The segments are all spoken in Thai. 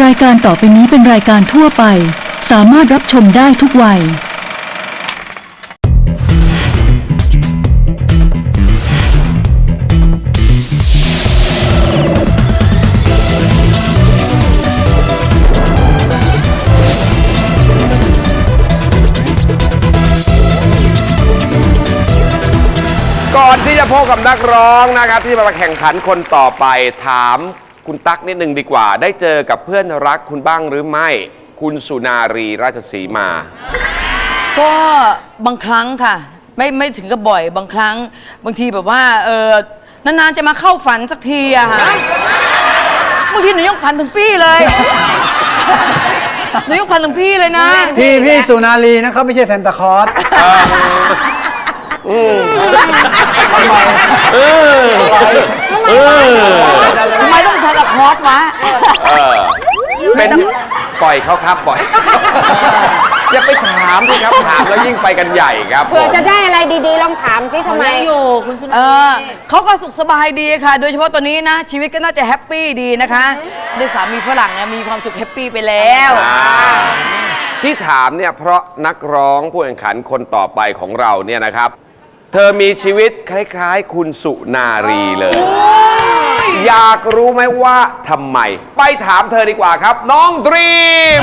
รายการต่อไปนี้เป็นรายการทั่วไป สามารถรับชมได้ทุกวัย ก่อนที่จะพบกับนักร้องนะครับ ที่มาแข่งขันคนต่อไปถาม คุณตั๊กนิดนึงดีกว่า ได้เจอกับเพื่อนรักคุณบ้างหรือไม่ คุณสุนารีราชสีมา ก็บางครั้งค่ะ ไม่ไม่ถึงกับบ่อยบางครั้ง บางทีแบบว่าเออนานๆจะมาเข้าฝันสักทีอะค่ะบางทีหนูยังฝันถึงพี่เลย หนูยังฝันถึงพี่เลยนะพี่พี่สุนารีนะเขาไม่ใช่แซนตาคลอสทำ ไมต้องทานกับคอสวะ เออเป็นปล่อยเขาครับปล่อย อย่าไปถามสิครับถามแล้วยิ่งไปกันใหญ่ครับเผื่อผมจะได้อะไรดีๆ ลองถามสิทำไม อยู่ คุณสุนาเออเขาก็สุขสบายดีค่ะ โดยเฉพาะตอนนี้นะ ชีวิตก็น่าจะแฮปปี้ดีนะคะด้วยสามีฝรั่งเนี่ยมีความสุขแฮปปี้ไปแล้ว อ่าที่ถามเนี่ยเพราะนักร้องผู้แข่งขันคนต่อไปของเราเนี่ยนะครับ เธอมีชีวิตคล้ายๆ คุณสุนารีเลย อยากรู้ไหมว่าทำไม ไปถามเธอดีกว่าครับ น้องดรีม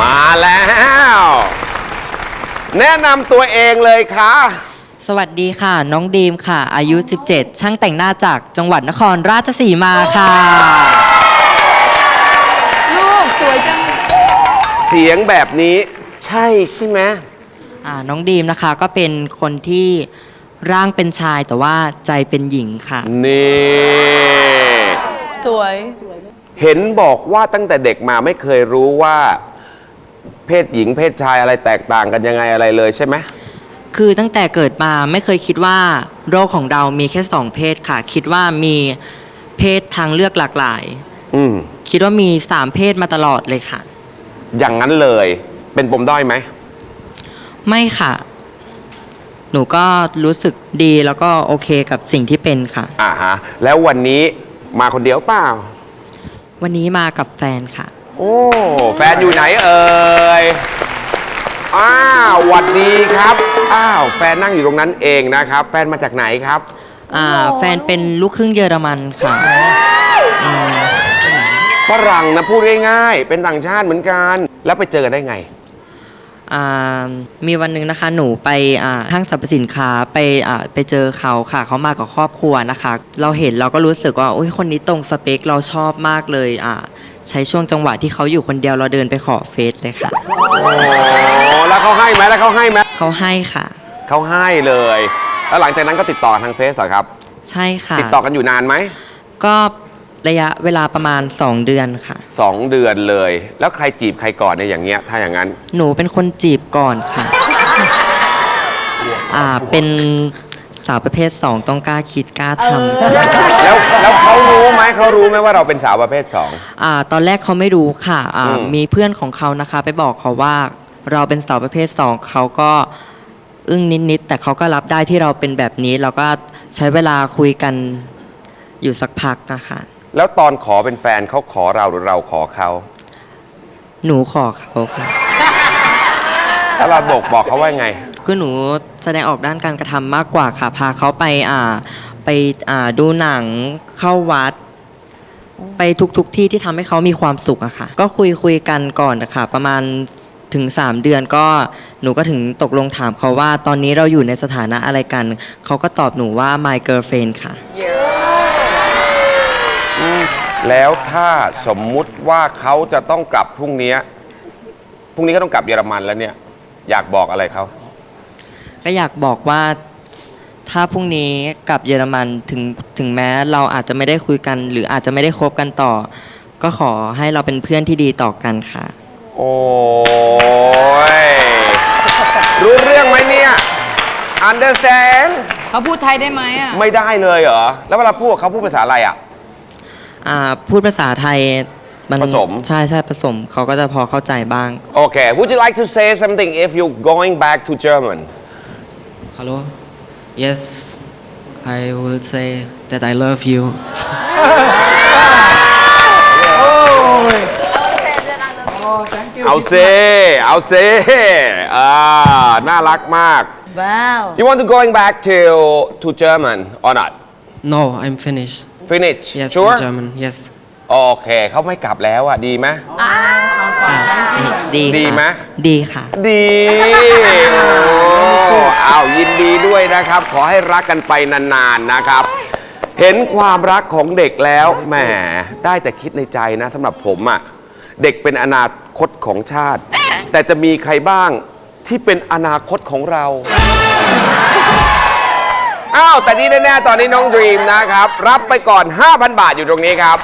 มาแล้ว แนะนำตัวเองเลยค่ะ สวัสดีค่ะ น้องดีมค่ะ อายุ 17 ช่างแต่งหน้าจากจังหวัดนครราชสีมาค่ะ ลูกสวยจังเสียงแบบนี้ ใช่ใช่ไหมอ่าน้องดีมนะคะก็เป็นคนที่ร่างเป็นชายแต่ว่าใจเป็นหญิงค่ะ นี่สวย เห็นบอกว่าตั้งแต่เด็กมาไม่เคยรู้ว่า เพศหญิงเพศชายอะไรแตกต่างกันยังไงอะไรเลยใช่ไหมคือตั้งแต่เกิดมาไม่เคยคิดว่าโรคของเรามีแค่สองเพศค่ะ คิดว่ามีเพศทางเลือกหลากหลาย อืม คิดว่ามีสามเพศมาตลอดเลยค่ะ อย่างนั้นเลย เป็นปมด้อยไหม ไม่ค่ะ หนูก็รู้สึกดีแล้วก็โอเคกับสิ่งที่เป็นค่ะ อ่าฮะ แล้ววันนี้มาคนเดียวเปล่า วันนี้มากับแฟนค่ะ โอ้ แฟนอยู่ไหนเอ่ย อ้าวหวัดดีครับ อ้าว แฟนนั่งอยู่ตรงนั้นเองนะครับ แฟนมาจากไหนครับ อ่า แฟนเป็นลูกครึ่งเยอรมันค่ะอืม ฝรั่งนะพูดง่ายๆ เป็นต่างชาติเหมือนกัน แล้วไปเจอกันได้ไง อ่ามีวันหนึ่งนะคะหนูไปอ่าห้างสรรพสินค้าไปอ่าไปเจอเขาค่ะเขามากับครอบครัวนะคะ เราเห็นเราก็รู้สึกว่าอุ้ยคนนี้ตรงสเปคเราชอบมากเลยอ่าใช้ช่วงจังหวะที่เขาอยู่คนเดียวเราเดินไปขอเฟซเลยค่ะโอ้แล้วเขาให้ไหมแล้วเขาให้ไหมเขาให้ค่ะ เขาให้เลย แล้วหลังจากนั้นก็ติดต่อทางเฟซเหรอครับ ใช่ค่ะ ติดต่อกันอยู่นานไหม ก็ ระยะเวลาประมาณ 2 เดือนค่ะ สองเดือนเลย แล้วใครจีบใครก่อนในยอย่างเงี้ย ถ้าอย่างนั้น หนูเป็นคนจีบก่อนค่ะ อ่า เป็นสาวประเภทสองต้องกล้าคิดกล้าทำค่ะแล้วแล้วเขารู้ไหมเขารู้ไหมว่าเราเป็นสาวประเภทสอง อ่า ตอนแรกเขาไม่รู้ค่ะ อ่า อืม มีเพื่อนของเขานะคะ ไปบอกเขาว่าเราเป็นสาวประเภทสองเขาก็อึ้งนิดๆ แต่เขาก็รับได้ที่เราเป็นแบบนี้ เราก็ใช้เวลาคุยกันอยู่สักพักนะคะ แล้วตอนขอเป็นแฟนเขาขอเราหรือเราขอเขาหนูขอเขาค่ะ แล้วเราบอกบอกเขาว่าไง คือหนูแสดงออกด้านการกระทำมากกว่าค่ะ พาเขาไปอ่าไปอ่าดูหนังเข้าวัด ไปทุกๆทที่ที่ทำให้เขามีความสุขอะค่ะ ก็คุยคุยกันก่อนนะคะประมาณถึง 3 เดือนก็หนูก็ถึงตกลงถามเขาว่า ตอนนี้เราอยู่ในสถานะอะไรกัน เขาก็ตอบหนูว่า my girlfriend ค่ะ แล้วถ้าสมมุติว่าเขาจะต้องกลับพรุ่งนี้พรุ่งนี้ก็ต้องกลับเยอรมันแล้วเนี่ย อยากบอกอะไรเขาก็อยากบอกว่าถ้าพรุ่งนี้กลับเยอรมันถึงถึงแม้เราอาจจะไม่ได้คุยกัน หรืออาจจะไม่ได้คบกันต่อ ก็ขอให้เราเป็นเพื่อนที่ดีต่อกันค่ะ โอ้ยรู้เรื่องไหมเนี่ย understand เขาพูดไทยได้ไหมอะ ไม่ได้เลยเหรอ แล้วเวลาพูดกับเขาพูดภาษาอะไรอะ อ่าพูดภาษาไทยมันผสม ใช่ใช่ผสมเขาก็จะพอเข้าใจบ้าง Okay would you like to say something if you going back to German Hallo? Yes. I will say that I love you เอาเซเอาเซอ่าน่ารักมากว้าว You want to going back to to German or not No I'm finished Finish Yes Sure in German Yes โอเคเขาไม่กลับแล้วอะดีไหมดีดีไหมค่ะดีค่ะ ดีโอ้อ้าวยินดีด้วยนะครับ ขอให้รักกันไปนานๆนะครับ เห็นความรักของเด็กแล้วแหมได้แต่คิดในใจนะสำหรับผมอะ่ะเด็กเป็นอนาคตของชาติ แต่จะมีใครบ้างที่เป็นอนาคตของเรา อ้าวแต่ที่แน่ๆตอนนี้น้องดรีมนะครับ รับไปก่อน 5,000 บาทอยู่ตรงนี้ครับ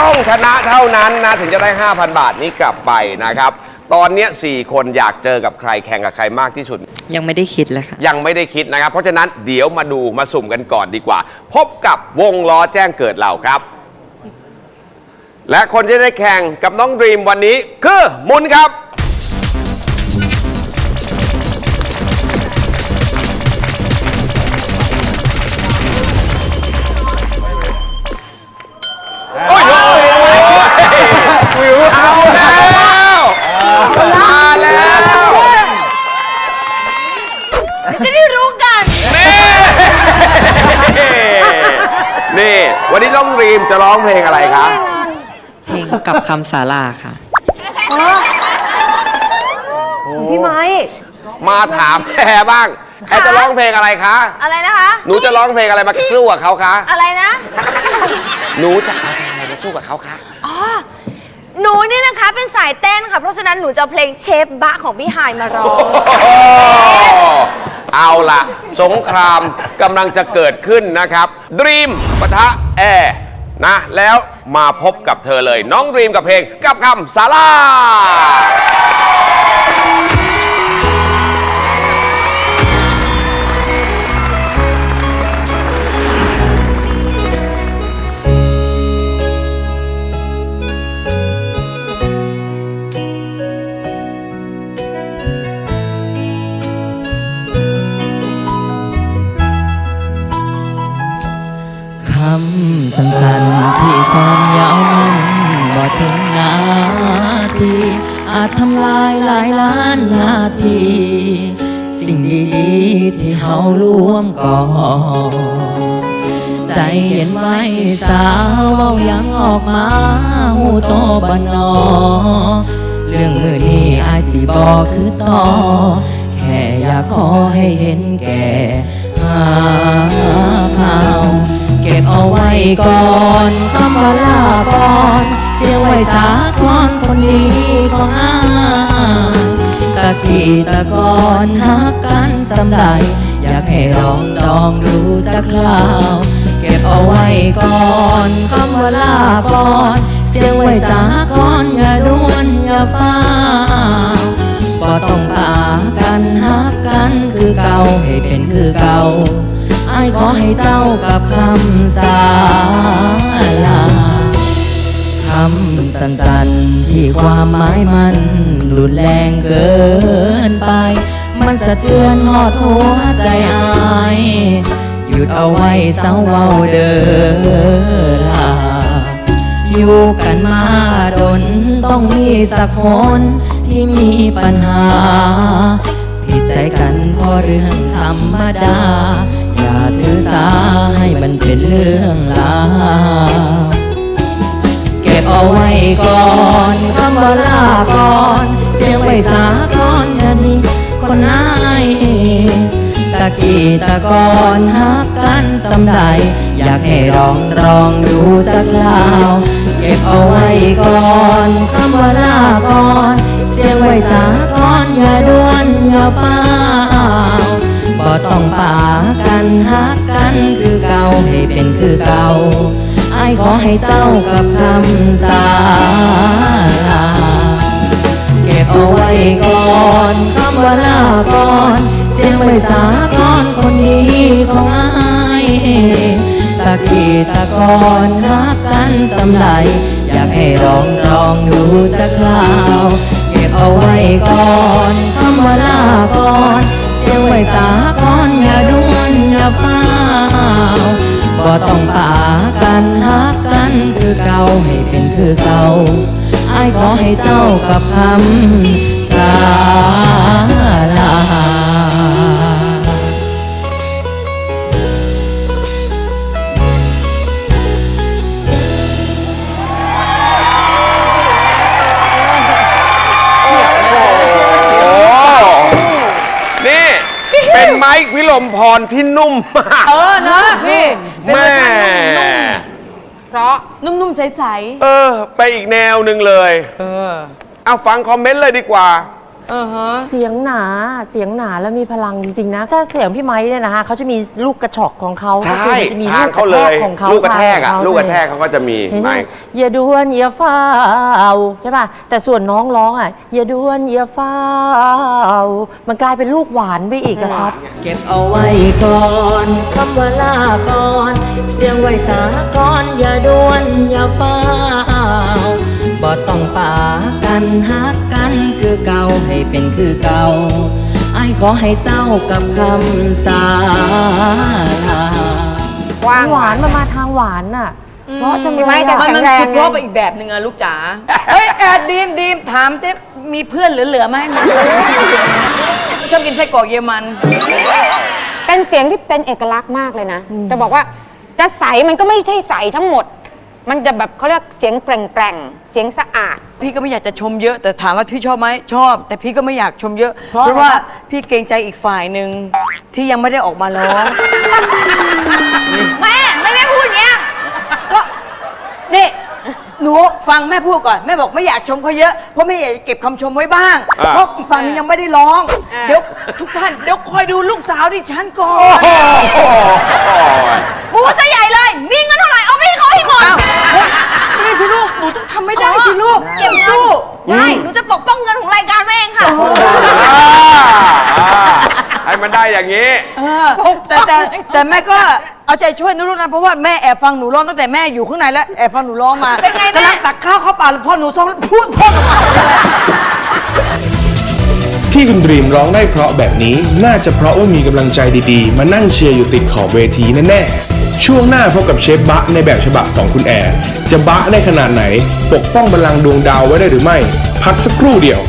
ต้องชนะเท่านั้นนะถึงจะได้ 5,000 บาทนี้กลับไปนะครับ ตอนเนี้ย4คนอยากเจอกับใครแข่งกับใครมากที่สุด ยังไม่ได้คิดเลยค่ะ ยังไม่ได้คิดนะครับ เพราะฉะนั้นเดี๋ยวมาดูมาสุ่มกันก่อนดีกว่า พบกับวงล้อแจ้งเกิดเราครับ และคนที่ได้แข่งกับน้องดรีมวันนี้คือมุนครับ จะร้องเพลงอะไรครับเพลงกับคำสาราค่ะ พี่ไม้มาถามแอร์บ้างแอร์จะร้องเพลงอะไรคะอะไรนะคะ หนูจะร้องเพลงอะไรมาสู้กับเขาคะอะไรนะ หนูจะเอาเพลงอะไรมาสู้กับเขาคะอ๋อ หนูเนี่ยนะคะเป็นสายเต้นค่ะ เพราะฉะนั้นหนูจะเอาเพลงเชฟบะของพี่หายมาร้อง โอ้เอาล่ะ สงครามกำลังจะเกิดขึ้นนะครับดรีมปะทะแอร์ นะ แล้วมาพบกับเธอเลย น้องดรีมกับเพลงกับคำสาราำสั้นๆที่ความยาวมันบ่ถึงนาทีอาจทำลายหลายล้านนาที สิ่งดีๆที่เฮาร่วมก่อใจเย็นไว้สาวเว้ายังออกมาหูโตบันนอ เรื่องมือนี้อายสิบอกคือต่อ แค่อยากขอให้เห็นแก่หาข่า เอาไว้ก่อนคำว่าลาก่อนเสียงไว้สาคอนคนดีของอายตะกี้ตะกอนหักกันสำใดอยากให้ลองลองดูจักคราวเก็บเอาไว้ก่อนคำว่าลาก่อนเสียงไว้สาก่อนอย่าดวนอย่าฟ้าวบ่ต้องปากันหักกันคือเก่าให้เป็นคือเก่า อ้ายขอให้เจ้ากับคำสาลาคำสั้นๆที่ความหมายมันรุนแรงเกินไป มันสะเทือนหอดหัวใจอาย หยุดเอาไว้เศร้าเว้าเด้อลาอยู่กันมาดนต้องมีสักคนที่มีปัญหา ผิดใจกันเพราะเรื่องธรรมดา ถือสาให้มันเป็นเรื่องราวเก็บเอาไว้ก่อนคำว่าลาก่อนเสียงไว้สาก่อนอย่าหนี้คนนายตะกี้ตะกอนหักกันสำใดอยากให้ลองลองดูจักลาวเก็บเอาไว้ก่อนคำว่าลาก่อนเสียงไว้สาก่อนอย่าด่วนอย่าฟ้าว บ่ต้องปากันหักกันคือเก่าให้เป็นคือเก่าไอ้ขอให้เจ้ากับคำสาลาเก็บเอาไว้ก่อนคำว่าลาก่อนเสียงไว้สาก่อนคนดีของไอ้ตะกี้ตะกอนรักกันสำไรอยากให้ลองลองดูจักคราวเก็บเอาไว้ก่อนคำว่าลาก่อนเสียงไว้สา ละเป้าบ่ต้องปากันฮักกันคือเก่าให้เป็นคือเก่าไอ้ขอให้เจ้ากับคำกาลา ไม้พิลมพรที่นุ่มมาก เออนะพี่เป็นแม่รายการนุ่มๆเพราะนุ่มๆใสเออ ไปอีกแนวหนึ่งเลย ๆเออ เอาฟังคอมเมนต์เลยดีกว่าเออฮะ เสียงหนาเสียงหนาแล้วมีพลังจริงๆนะถ้าเสียงพี่ไม้เนี่ยนะฮะเขาจะมีลูกกระชอกของเขาใช่ก็คือจะมีทางเขาเลยของเขาลูกกระแทกอะทางของลูกกระแทกเขาก็จะมีเห็นไหมไม้อย่าดวนอย่าเฝ้าวใช่ป่ะแต่ส่วนน้องร้องอะอย่าดวนอย่าเฝ้าวมันกลายเป็นลูกหวานไปอีกอะครับ เก็บเอาไว้ก่อนคำว่าลาก่อน เสียงไว้สาก่อนอย่าด่วนอย่าฟ้าวบ่ต้องปากันฮักกัน คือเก่าไอ้ายขอให้เจ้ากับคำสาลาหวานมันมาทางหวานน่ะ เพราะจังเลยไม่แต่อะมันมันคือเพราะไปอีกแบบหนึ่งอะลูกจ๋า เฮ้ยแอดดีมดีมถามเต้มีเพื่อนเหลือๆไหมชอบกินไส้กรอกเยอรมัน เป็นเสียงที่เป็นเอกลักษณ์มากเลยนะ จะบอกว่าจะใสมันก็ไม่ใช่ใสทั้งหมด มันจะแบบเขาเรียกเสียงแกร่งๆ เสียงสะอาด พี่ก็ไม่อยากจะชมเยอะแต่ถามว่าพี่ชอบไหมชอบ แต่พี่ก็ไม่อยากชมเยอะ เพราะเพราะว่าอะไรครับพี่เกรงใจอีกฝ่ายหนึ่งที่ยังไม่ได้ออกมาร้องแม่ไม่แม่พูดอย่างเงี้ยก็นี่หนูฟังแม่พูดก่อนแม่บอกไม่อยากชมเขาเยอะเพราะไม่อยากจะเก็บคำชมไว้บ้างอ่า เพราะอีกฝั่งนึงยังไม่ได้ร้องอ่าเดี๋ยวทุกท่านเดี๋ยวคอยดูลูกสาวดิฉันก่อนพูดซะใหญ่เลย มีเงินเท่าไหร่เอาไปให้เขาให้หมดอ้าวไม่ได้สิลูก หนูต้องทำไม่ได้สิลูก เก็บเงินสู้ใช่หนูจะปกป้องเงินของรายการแม่เองค่ะอ่าอ่าให้มันได้อย่างนี้ เออแต่แต่แต่แม่ก็เอาใจช่วยนะลูกนะเพราะว่าแม่แอบฟังหนูร้องตั้งแต่แม่อยู่ข้างในแล้วแอบฟังหนูร้องมาเป็นไงแม่กำลังตักข้าวเข้าปากแล้วพอหนูท้องพูดพ่อออกมาเลย ที่คุณดรีมร้องได้เพราะแบบนี้ น่าจะเพราะว่ามีกำลังใจดีๆ มานั่งเชียร์อยู่ติดขอบเวทีแน่ๆ ช่วงหน้าพบกับเชฟบะในแบบฉบับของคุณแอร์ จะบะได้ขนาดไหน ปกป้องบัลลังก์ดวงดาวไว้ได้หรือไม่ พักสักครู่เดียว